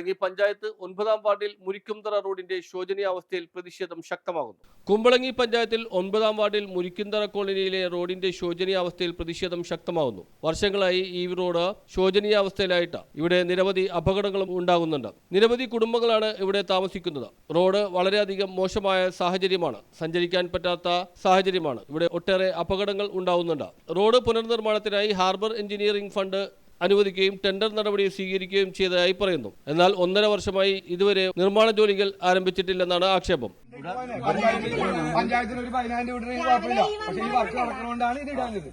Kumbalangi panchayat ഒൻപതാം വാർഡിൽ മുരിക്കുംതറ റോഡിന്റെ ശോചനീയാവസ്ഥയിൽ പ്രതിഷേധം ശക്തമാകുന്നു. കുമ്പളങ്ങി പഞ്ചായത്തിൽ ഒൻപതാം വാർഡിൽ മുരിക്കുംതറ കോളനിയിലെ റോഡിന്റെ ശോചനീയാവസ്ഥയിൽ പ്രതിഷേധം ശക്തമാകുന്നു. വർഷങ്ങളായി ഈ റോഡ് ശോചനീയാവസ്ഥയിലായിട്ട് ഇവിടെ നിരവധി അപകടങ്ങളും ഉണ്ടാകുന്നുണ്ട്. നിരവധി കുടുംബങ്ങളാണ് ഇവിടെ താമസിക്കുന്നത്. റോഡ് വളരെയധികം മോശമായ സാഹചര്യമാണ്. സഞ്ചരിക്കാൻ പറ്റാത്ത സാഹചര്യമാണ്. ഇവിടെ ഒട്ടേറെ അപകടങ്ങൾ ഉണ്ടാകുന്നുണ്ട്. റോഡ് പുനർനിർമ്മാണത്തിനായി ഹാർബർ എഞ്ചിനീയറിംഗ് ഫണ്ട് അനുവദിക്കുകയും ടെൻഡർ നടപടി സ്വീകരിക്കുകയും ചെയ്തതായി പറയുന്നു. എന്നാൽ ഒന്നര വർഷമായി ഇതുവരെ നിർമ്മാണ ജോലികൾ ആരംഭിച്ചിട്ടില്ലെന്നാണ് ആക്ഷേപം. പഞ്ചായത്തിന് ഒരു പതിനായിരം രൂപ ഇടണമെങ്കിൽ കുഴപ്പമില്ല. പക്ഷെ ഈ വർക്ക് നടക്കണോണ്ടാണ് ഇത് ഇടാഞ്ഞത്.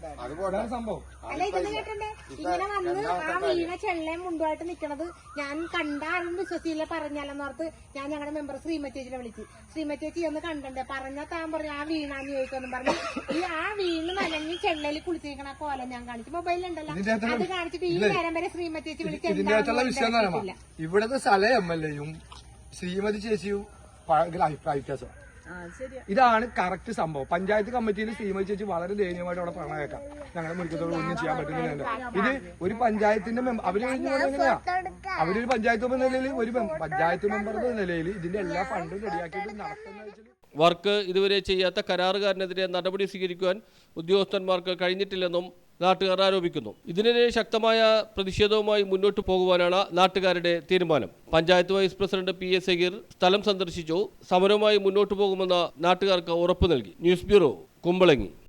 അതാണ് സംഭവം. അല്ല ഇതൊന്ന് കേട്ടണ്ടേ ഇങ്ങനെ വന്ന് ആ വീണ ചെള്ളയും മുണ്ടുമായിട്ട് നിക്കണത് ഞാൻ കണ്ടാരും വിശ്വസിയില്ല വിശ്വസിച്ചില്ല പറഞ്ഞാലെന്നോർത്ത് ഞാൻ ഞങ്ങളുടെ മെമ്പർ ശ്രീമറ്റേച്ചിനെ വിളിച്ചു. ശ്രീമറ്റേച്ചി ഒന്ന് കണ്ടണ്ടേ പറഞ്ഞാൽ താൻ പറഞ്ഞു ആ വീണാന്ന് ചോദിക്കുന്നു പറഞ്ഞു. ഈ ആ വീണ് നനഞ്ഞ് ചെള്ളയിൽ കുളിച്ചിരിക്കണ കോല ഞാൻ കാണിച്ചു. മൊബൈലിൽ മൊബൈലുണ്ടല്ലോ അത് കാണിച്ചിട്ട് ഈ നേരം വരെ ശ്രീമതി ചേച്ചി പറയുമ്പോ ഇവിടുത്തെ സ്ഥല എം എൽ എയും ശ്രീമതി ചേച്ചിയും ഭയങ്കര അഭിപ്രായ വ്യത്യാസം. ഇതാണ് കറക്റ്റ് സംഭവം. പഞ്ചായത്ത് കമ്മിറ്റിയിൽ ശ്രീമതി ചേച്ചി വളരെ ദയനീയമായിട്ട് അവിടെ പറഞ്ഞേക്കാം ഞങ്ങളുടെ മുറിക്കത്തോട് ഒന്നും ചെയ്യാൻ പറ്റുന്നില്ല ഇത് ഒരു പഞ്ചായത്തിന്റെ മെമ്പർ അവർ എങ്ങനെയാ? അവരൊരു പഞ്ചായത്ത് മെമ്പർ നിലയിൽ ഒരു പഞ്ചായത്ത് മെമ്പർ എന്ന നിലയിൽ ഇതിന്റെ എല്ലാ ഫണ്ടും റെഡിയാക്കിയിട്ട് നടക്കുന്ന വർക്ക് ഇതുവരെ ചെയ്യാത്ത കരാറുകാരനെതിരെ നടപടി സ്വീകരിക്കുവാൻ ഉദ്യോഗസ്ഥന്മാർക്ക് കഴിഞ്ഞിട്ടില്ലെന്നും നാട്ടുകാർ ആരോപിക്കുന്നു. ഇതിനെതിരെ ശക്തമായ പ്രതിഷേധവുമായി മുന്നോട്ട് പോകുവാനാണ് നാട്ടുകാരുടെ തീരുമാനം. Panchayat vice president P S Sageer സ്ഥലം സന്ദർശിച്ചു. സമരവുമായി മുന്നോട്ട് പോകുമെന്ന് നാട്ടുകാർക്ക് ഉറപ്പു നൽകി. News bureau Kumbalangi.